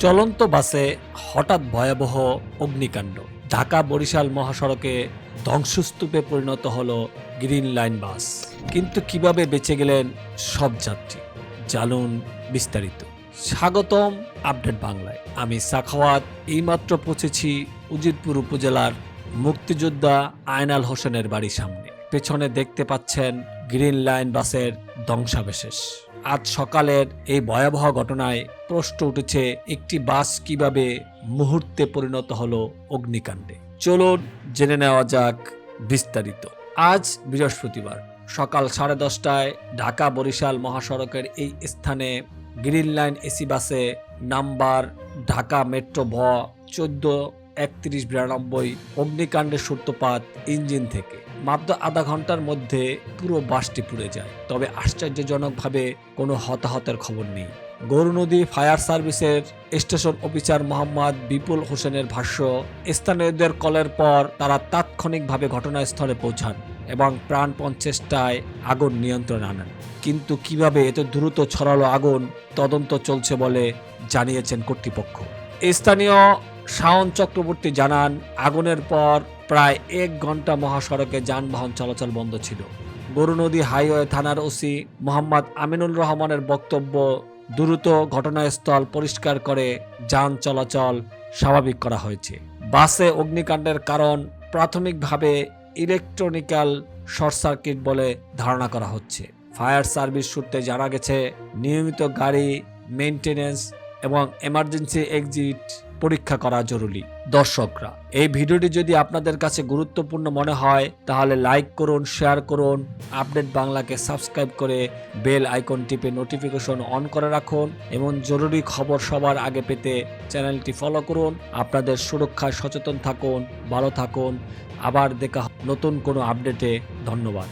চলন্ত বাসে হঠাৎ ভয়াবহ অগ্নিকাণ্ড। ঢাকা বরিশাল মহাসড়কে ধ্বংসস্তূপে পরিণত হলো গ্রিন লাইন বাস। কিন্তু কীভাবে বেঁচে গেলেন সব যাত্রী? জানুন বিস্তারিত। স্বাগতম আপডেট বাংলায়। আমি সাখাওয়াত, এইমাত্র পৌঁছেছি উজিরপুর উপজেলার মুক্তিযোদ্ধা আয়নাল হোসেনের বাড়ির সামনে। পেছনে দেখতে পাচ্ছেন গ্রিন লাইন বাসের ধ্বংসাবশেষ। আজ সকালের এই ভয়াবহ ঘটনায় প্রশ্ন উঠেছে, একটি বাস কীভাবে মুহূর্তে পরিণত হলো অগ্নিকাণ্ডে? চলুন জেনে নেওয়া যাক বিস্তারিত। আজ বৃহস্পতিবার সকাল সাড়ে দশটায় ঢাকা বরিশাল মহাসড়কের এই স্থানে গ্রিন লাইন এসি বাসে নাম্বার ঢাকা মেট্রো ভ চোদ্দ একত্রিশ বিরানব্বই অগ্নিকাণ্ডের সূত্রপাত ইঞ্জিন থেকে। মাত্র আধা ঘণ্টার মধ্যে পুরো বাসটি পুড়ে যায়। তবে আশ্চর্যজনকভাবে কোনো হতাহতের খবর নেই। গরু নদী ফায়ার সার্ভিসের স্টেশন অফিসার মোহাম্মদ বিপুল হোসেনের ভাষ্য, স্থানীয়দের কলের পর তারা তাৎক্ষণিকভাবে ঘটনাস্থলে পৌঁছান এবং প্রাণপণ চেষ্টায় আগুন নিয়ন্ত্রণ আনেন। কিন্তু কীভাবে এত দ্রুত ছড়ালো আগুন, তদন্ত চলছে বলে জানিয়েছেন কর্তৃপক্ষ। স্থানীয় শাওন চক্রবর্তী জানান, আগুনের পর প্রায় এক ঘণ্টা মহাসড়কে যানবাহন চলাচল বন্ধ ছিল। গরুনদী হাইওয়ে থানার ওসি মোহাম্মদ আমিনুল রহমানের বক্তব্য, দ্রুত ঘটনাস্থল পরিষ্কার করে যান চলাচল স্বাভাবিক করা হয়েছে। বাসে অগ্নিকাণ্ডের কারণ প্রাথমিকভাবে ইলেকট্রনিক্যাল শর্ট সার্কিট বলে ধারণা করা হচ্ছে। ফায়ার সার্ভিস সূত্রে জানা গেছে, নিয়মিত গাড়ি, মেইনটেনেন্স এবং এমার্জেন্সি এক্সিট পরীক্ষা করা জরুরি। দর্শকরা, এই ভিডিওটি যদি আপনাদের কাছে গুরুত্বপূর্ণ মনে হয়, তাহলে লাইক করুন, শেয়ার করুন, আপডেট বাংলাকে সাবস্ক্রাইব করে বেল আইকন টিপে নোটিফিকেশন অন করে রাখুন এবং জরুরি খবর সবার আগে পেতে চ্যানেলটি ফলো করুন। আপনাদের সুরক্ষায় সচেতন থাকুন, ভালো থাকুন। আবার দেখা নতুন কোনো আপডেটে। ধন্যবাদ।